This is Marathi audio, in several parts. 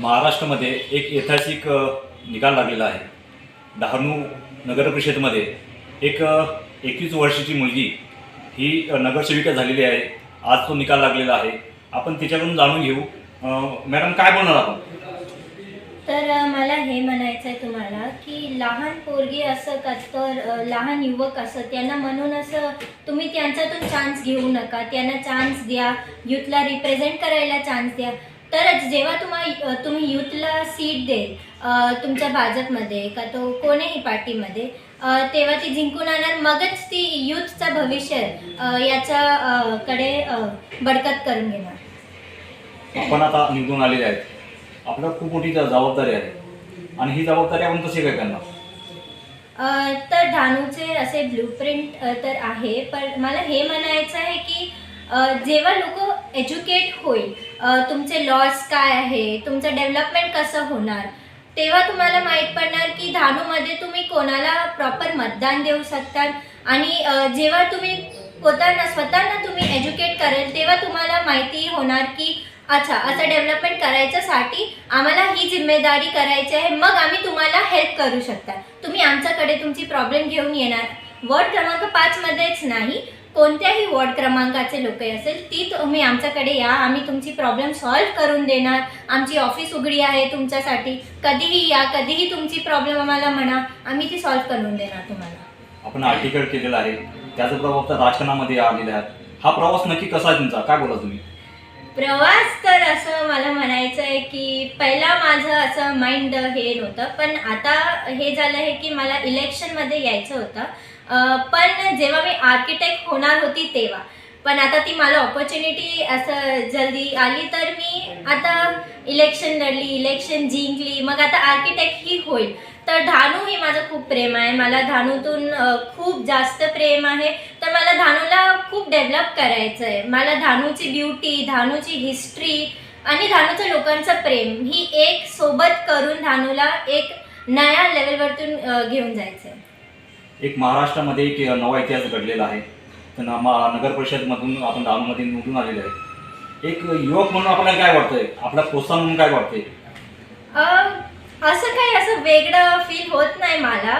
महाराष्ट्रामध्ये एक ऐतिहासिक निकाल लागलेला आहे. डहाणू नगर परिषदमध्ये एक एकवीस वर्षाची मुलगी ही नगरसेविका झालेली आहे. आज तो निकाल लागलेला आहे. आपण तिच्याकडून जाणून घेऊ. मॅडम काय बोलणार आपण? तर मला हे म्हणायचं आहे तुम्हाला की लहान पोरगी असं का तर लहान युवक असं त्यांना म्हणून असं तुम्ही त्यांच्यातून चान्स घेऊ नका. त्यांना चान्स द्या. युथला रिप्रेझेंट करायला चान्स द्या. तरच जेव्हा तुम्हा तुम्ही यूथला सीट देईल अ, तुमच्या भाजपमध्ये का तो कोणीही पार्टीमध्ये तेव्हा ती जिंकून आणणार. मगच ती यूथचं भविष्य याच्या कडे बडकत करून घेणार. आपण आता निवडून आलेले आहेत. आपल्याला खूप मोठी जबाबदारी आहे. आणि ही जबाबदारी आपण कशी काय करणार? तर धानूचे असे ब्लूप्रिंट तर आहे. पण मला हे म्हणायचं आहे की जेव्हा लोक एज्युकेट होईल. तुमचे लॉस काय आहे? तुमचं डेव्हलपमेंट कसं होणार? तेव्हा तुम्हाला माहीत पडणार की धानूमध्ये तुम्ही कोणाला प्रॉपर मतदान देऊ शकतात आणि जेव्हा तुम्ही होताना स्वतःना तुम्ही एज्युकेट करेल तेव्हा तुम्हाला माहिती होणार की अच्छा असं डेव्हलपमेंट करायच्यासाठी आम्हाला ही जिम्मेदारी करायची आहे मग आम्ही तुम्हाला हेल्प करू शकता. तुम्ही आमच्याकडे तुमची प्रॉब्लेम घेऊन येणार. वॉर्ड क्रमांक पाचमध्येच नाही. कोणत्याही वॉर्ड क्रमांकाचे लोक असेल ती तुम्ही आमच्याकडे या. आम्ही तुमची प्रॉब्लेम सॉल्व्ह करून देणार. आमची ऑफिस उघडी आहे तुमच्यासाठी. कधीही या कधीही तुमची प्रॉब्लेम आम्हाला म्हणा. आम्ही ती सॉल्व्ह करून देणार तुम्हाला. आपण आर्टिकल केलेला आहे. त्याचा प्रभाव राजकारणामध्ये आलेला आहे. हा प्रवास नक्की कसा आहे तुमचा? काय बोला तुम्ही? प्रवास तर असं मला म्हणायचं आहे की पहिला माझं असं माइंड हे नव्हतं पण आता हे झालं आहे की मला इलेक्शनमध्ये यायचं होतं. पण जेव्हा मी आर्किटेक्ट होणार होती तेव्हा. पण आता ती मला ऑपॉर्च्युनिटी असं जल्दी आली तर मी आता इलेक्शन लढली इलेक्शन जिंकली मग आता आर्किटेक्ट ही होईल. तर धानू ही माझं खूप प्रेम आहे. मला धानूतून खूप जास्त प्रेम आहे. तर मला धानूला खूप डेव्हलप करायचं आहे मला धानूची ब्युटी धानूची हिस्ट्री आणि धानूच्या लोकांचं प्रेम ही एक सोबत करून धानूला एक नया लेवलवरतून घेऊन जायचं आहे एक महाराष्ट्रामध्ये एक नवा इतिहास घडलेला आहे. तर ना- मा- नगर परिषदमधून आपण डहाणूमध्ये निवडून आलेले आहे. एक युवक म्हणून आपल्याला काय वाटतंय? आपला प्रोत्साहन म्हणून काय वाटतंय? अं, असं काही असं वेगळं फील होत नाही मला.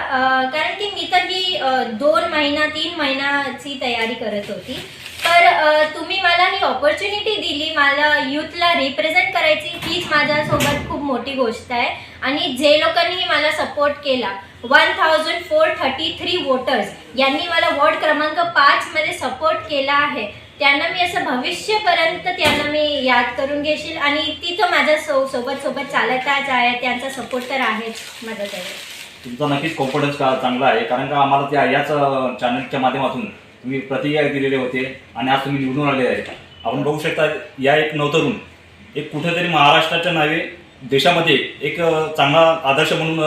कारण की मी तर ही दोन महिना तीन महिनाची तयारी करत होती. तर तुम्ही मला ही ऑपॉर्च्युनिटी दिली मला युथला रिप्रेझेंट करायची हीच माझ्यासोबत खूप मोठी गोष्ट आहे. आणि जे लोकांनी मला सपोर्ट केला one thousand four thirty three voters यांनी मला वॉर्ड क्रमांक पाचमध्ये सपोर्ट केला आहे. त्यांना मी असं भविष्यपर्यंत त्यांना मी याद करून घेशील. आणि ती तर माझ्या सो सोबत सोबत चालतच आहे. त्यांचा सपोर्ट तर आहेच माझ्याकडे तुमचा नक्कीच कॉन्फिडन्स का चांगला आहे? कारण का आम्हाला त्या याच चॅनलच्या माध्यमातून तुम्ही प्रतिक्रिया दिलेले होते आणि आज तुम्ही निवडून आले आहे. आपण बघू शकता या एक नवतरुण एक कुठेतरी महाराष्ट्राच्या नावे देशामध्ये एक चांगला आदर्श म्हणून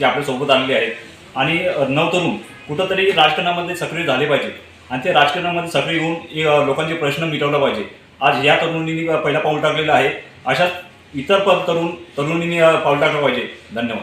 ते आपल्यासोबत आलेले आहेत आणि अ, नवतरुण कुठंतरी राजकारणामध्ये सक्रिय झाले पाहिजे. आणि ते राजकारणामध्ये सक्रिय होऊन लोकांचे प्रश्न मिटवला पाहिजे. आज या तरुणींनी पहिला पाऊल टाकलेला आहे. अशाच इतर पण तरुण तरुणींनी पाऊल टाकलं पाहिजे. धन्यवाद.